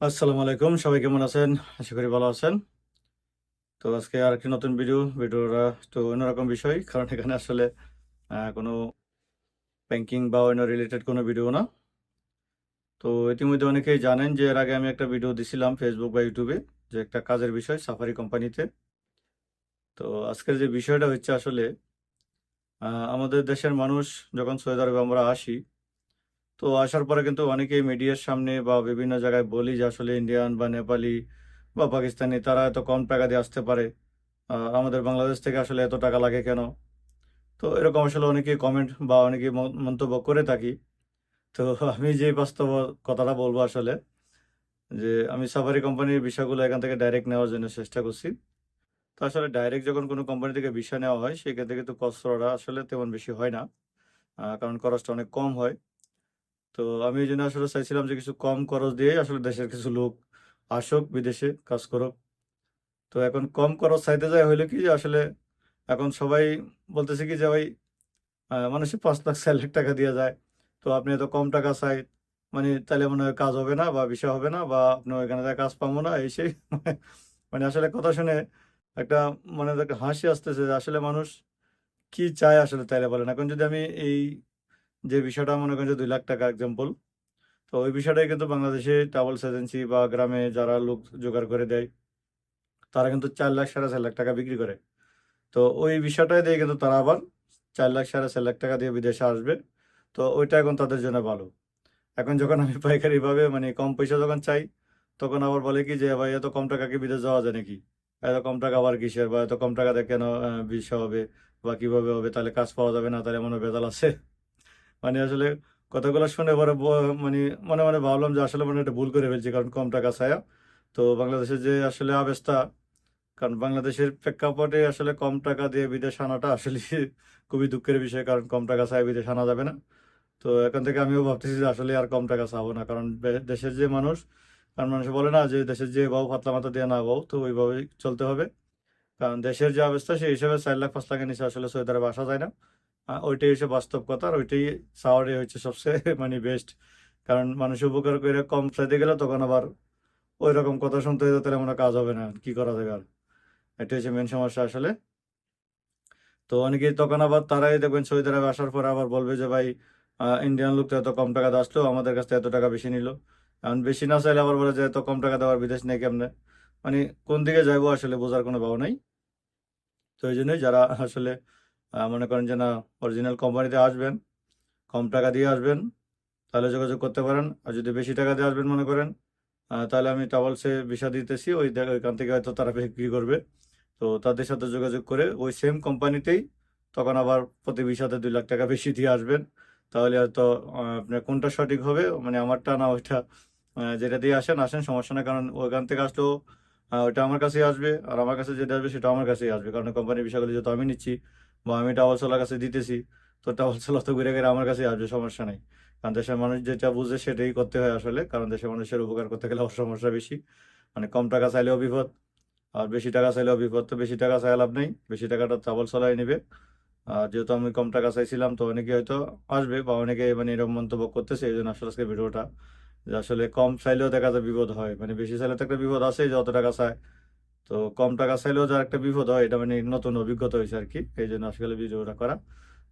আসসালামু আলাইকুম, সবাই কেমন আছেন? আশা করি ভালো আছেন। তো আজকে আর একটি নতুন ভিডিও ভিডিওটা একটু অন্যরকম বিষয়, কারণ এখানে আসলে কোনো ব্যাংকিং বা অন্য রিলেটেড কোনো ভিডিও না। তো ইতিমধ্যে অনেকেই জানেন যে এর আগে আমি একটা ভিডিও দিছিলাম ফেসবুক বা ইউটিউবে যে একটা কাজের বিষয় সাফারি কোম্পানিতে তো আজকের যে বিষয়টা হচ্ছে আসলে আমাদের দেশের মানুষ যখন সৌদি আরবে আমরা আসি তো আসার পরে কিন্তু অনেকেই মিডিয়ার সামনে বা বিভিন্ন জায়গায় বলি যে আসলে ইন্ডিয়ান বা নেপালি বা পাকিস্তানি তারা এত কম টাকা দিয়ে আসতে পারে। আমাদের বাংলাদেশ থেকে আসলে এত টাকা লাগে কেন? তো এরকম আসলে অনেকেই কমেন্ট বা অনেকেই মন্তব্য করে থাকি। তো আমি যে বাস্তব কথাটা বলব আসলে, যে আমি সাফারি কোম্পানির বিষয়গুলো এখান থেকে ডাইরেক্ট নেওয়ার জন্য চেষ্টা করছি। তো আসলে ডাইরেক্ট যখন কোনো কোম্পানি থেকে ভিসা নেওয়া হয়, সেখান থেকে তো আসলে তেমন বেশি হয় না। কারণ খরচটা অনেক কম হয়। তো আমি এই জন্য আসলে চাইছিলাম যে কিছু কম খরচ দিয়ে আসলে দেশের কিছু লোক আসুক বিদেশে কাজ করুক। তো এখন কম খরচ চাইতে যায় হইল কি আসলে এখন সবাই বলতেছে কি যে ভাই আহ, মানুষের পাঁচ লাখ ছয় লাখ টাকা দিয়ে যায়। তো আপনি এত কম টাকা চাই মানে তাহলে মনে হয় কাজ হবে না বা বিষয় হবে না বা আপনি ওইখানে কাজ পাবো না এই সেই মানে আসলে কথা শুনে একটা মানে হাসি আসতেছে যে আসলে মানুষ কি চায় আসলে তাইলে বলেন। এখন যদি আমি এই যে বিষয়টা মনে করেন যে দুই লাখ টাকা এক্সাম্পল তো ওই বিষয়টাই কিন্তু বাংলাদেশে ট্রাভেলস এজেন্সি বা গ্রামে যারা লোক জোগাড় করে দেয়, তারা কিন্তু চার লাখ সাড়ে চার লাখ টাকা বিক্রি করে। তো ওই বিষয়টাই দিয়ে কিন্তু তারা আবার চার লাখ সাড়ে চার লাখ টাকা দিয়ে বিদেশে আসবে, তো ওইটা এখন তাদের জন্য ভালো। এখন যখন আমি পাইকারিভাবে মানে কম পয়সা যখন চাই, তখন আবার বলে কি যে, ভাই, এত কম টাকা কি বিদেশ যাওয়া যায় নাকি? এত কম টাকা আবার কিসের? বা এত কম টাকাতে কেন বিষয় হবে? বা কীভাবে হবে? তাহলে কাজ পাওয়া যাবে না, তাহলে মনে ভেজাল আছে। মানে আসলে কথাগুলো শুনে পরে মানে মনে মনে ভাবলাম যে আসলে মনে একটা ভুল করে ফেলছি, কারণ কম টাকা ছায়া। তো বাংলাদেশের যে আসলে অবস্থা, কারণ বাংলাদেশের প্রেক্ষাপটে আসলে কম টাকা দিয়ে বিদেশ আনাটা আসলে খুবই দুঃখের বিষয়, কারণ কম টাকা ছায়া বিদেশ আনা যাবে না। তো এখন থেকে আমিও ভাবতেছি যে আসলে আর কম টাকা চাবো না, কারণ দেশের যে মানুষ, কারণ মানুষ বলে না যে দেশের যে বাবু পাতলা মাথা দিয়ে না বাবু তো ওইভাবেই চলতে হবে। কারণ দেশের যে অবস্থা, সেই হিসাবে চার লাখ, পাঁচ লাখের নিচে আসলে সৌদি আরবে আসা যায় না। ওইটাই হচ্ছে বাস্তব কথা আর ওইটাই চাওয়ারই হচ্ছে সবচেয়ে মানে বেস্ট কারণ মানুষ উপকার করে কম চাইতে গেলে তখন আবার ওই রকম কথা শুনতে হইলে তাহলে মনে কাজ হবে না, কি করা যাবে আর? এটা হচ্ছে মেন সমস্যা আসলে। তো অনেকেই তখন আবার তারাই দেখবেন সৌদি আরবে আসার পরে আবার বলবে যে, ভাই ইন্ডিয়ান লোক তো এত কম টাকা আসলো, আমাদের কাছ এত টাকা বেশি নিল। এখন বেশি না চাইলে আবার বলে যে, এত কম টাকা দেওয়ার বিদেশ নেই কেমনে? মানে কোন দিকে যাইবো আসলে বোঝার কোনো ভাব নাই। তো এই জন্যই যারা আসলে মনে করেন যে না অরিজিনাল কোম্পানিতে আসবেন, কম টাকা দিয়ে আসবেন, তাহলে যোগাযোগ করতে পারেন। আর যদি বেশি টাকা দিয়ে আসবেন মনে করেন তাহলে আমি ট্রাভেলসে ভিসা দিতেছি, ওই ওইখান থেকে হয়তো তারা বিক্রি করবে। তো তাদের সাথে যোগাযোগ করে ওই সেম কোম্পানিতেই তখন আবার প্রতি ভিসাতে দুই লাখ টাকা বেশি দিয়ে আসবেন। তাহলে হয়তো আপনার কোনটা সঠিক হবে মানে আমারটা না, ওইটা যেটা দিয়ে আসেন আসেন, সমস্যা না কারণ ওইখান থেকে আসলেও ওইটা আমার কাছেই আসবে, আর আমার কাছে যেটা আসবে সেটা আমার কাছেই আসবে। কারণ কোম্পানির বিষয়গুলো যেহেতু আমি নিচ্ছি বা আমি ট্রাভেলসওয়ালার কাছে দিতেছি, তো ট্রাভেলসওয়ালা তো ঘুরে ঘুরে আমার কাছেই আসবে, সমস্যা নেই। কারণ দেশের মানুষ যেটা বুঝে সেটাই করতে হয় আসলে, কারণ দেশের মানুষের উপকার করতে গেলে আবার সমস্যা বেশি। মানে কম টাকা চাইলেও বিপদ, আর বেশি টাকা চাইলেও বিপদ, তো বেশি টাকা চাই লাভ নেই, বেশি টাকাটা ট্রাভেলসওয়ালাই নেবে। আর যেহেতু আমি কম টাকা চাইছিলাম, তো অনেকে হয়তো আসবে বা অনেকে মানে এরকম মন্তব্য করতেছে, এই জন্য আসলে আজকে ভিডিওটা। যে আসলে কম চাইলেও দেখা যায় বিপদ হয় মানে বেশি চাইলে তো একটা বিপদ আছে যত টাকা চায়। তো কম টাকা চাইলেও যার একটা বিপদ হয়, এটা মানে নতুন অভিজ্ঞতা হয়েছে আর কি, এই জন্য আসলে ভিডিওটা করা।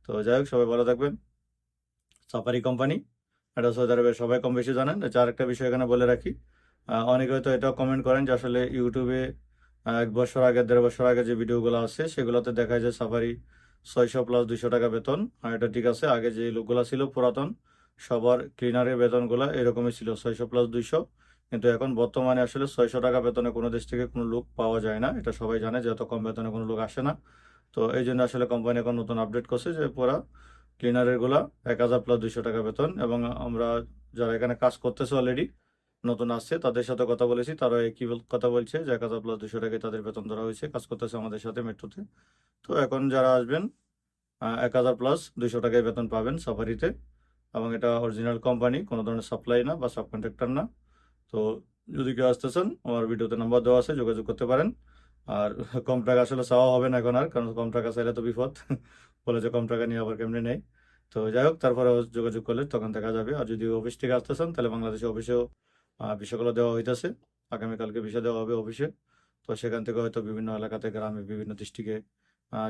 তো যাই হোক, সবাই ভালো থাকবেন। সাফারি কোম্পানি, এটা সৌদি আরবে সবাই কম বেশি জানেন আচ্ছা আরেকটা বিষয় এখানে বলে রাখি। অনেকে হয়তো এটাও কমেন্ট করেন যে আসলে ইউটিউবে এক বছর আগে, দেড় বছর আগে যে ভিডিওগুলো আছে, সেগুলোতে দেখা যায় সাফারি ছয়শো প্লাস দুইশো টাকা বেতন। আর এটা ঠিক আছে, আগে যে লোকগুলো ছিল পুরাতন, সবার ক্লিনারের বেতনগুলো এরকমই ছিল, ছয়শো প্লাস দুইশো। কিন্তু এখন বর্তমানে আসলে ছয়শো টাকা বেতনে কোনো দেশ থেকে কোনো লোক পাওয়া যায় না। এটা সবাই জানে যে এত কম বেতনে কোনো লোক আসে না। তো এই জন্য আসলে কোম্পানি এখন নতুন আপডেট করছে যে পুরা ক্লিনারেরগুলা এক হাজার প্লাস দুইশো টাকা বেতন এবং আমরা যারা এখানে কাজ করতেছে অলরেডি নতুন আসছে, তাদের সাথে কথা বলেছি। তারা একই কথা বলছে যে এক হাজার প্লাস দুশো টাকায় তাদের বেতন ধরা হয়েছে, কাজ করতেছে আমাদের সাথে মেট্রোতে। তো এখন যারা আসবেন এক হাজার প্লাস দুইশো টাকায় বেতন পাবেন সাফারিতে এবং এটা অরিজিনাল কোম্পানি কোনো ধরনের সাপ্লাই না বা সাব কন্ট্রাক্টর না। তো যদি কেউ আসতেছেন আমার ভিডিওতে নাম্বার দেওয়া আছে, যোগাযোগ করতে পারেন। আর কম টাকা আসলে চাওয়া হবে না এখন আর, কারণ কম টাকা চাইলে তো বিপদ। বলে যে কম টাকা নিয়ে আবার কেমনি নেই তো যাই হোক তারপরে যোগাযোগ করলে তখন দেখা যাবে। আর যদি অফিস থেকে আসতেছেন তাহলে বাংলাদেশে অফিসেও বিষয়গুলো দেওয়া হইতেছে। আগামীকালকে বিষয় দেওয়া হবে অফিসে তো সেখান থেকে হয়তো বিভিন্ন এলাকাতে গ্রামে বিভিন্ন ডিস্ট্রিক্টে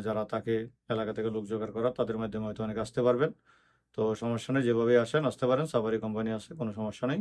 যারা তাকে, এলাকা থেকে লোক জোগাড় করা, তাদের মাধ্যমে হয়তো অনেক আসতে পারবেন। তো সমস্যা নেই যেভাবে আসেন, আসতে পারেন। সাফারি কোম্পানি আছে, কোনো সমস্যা নেই।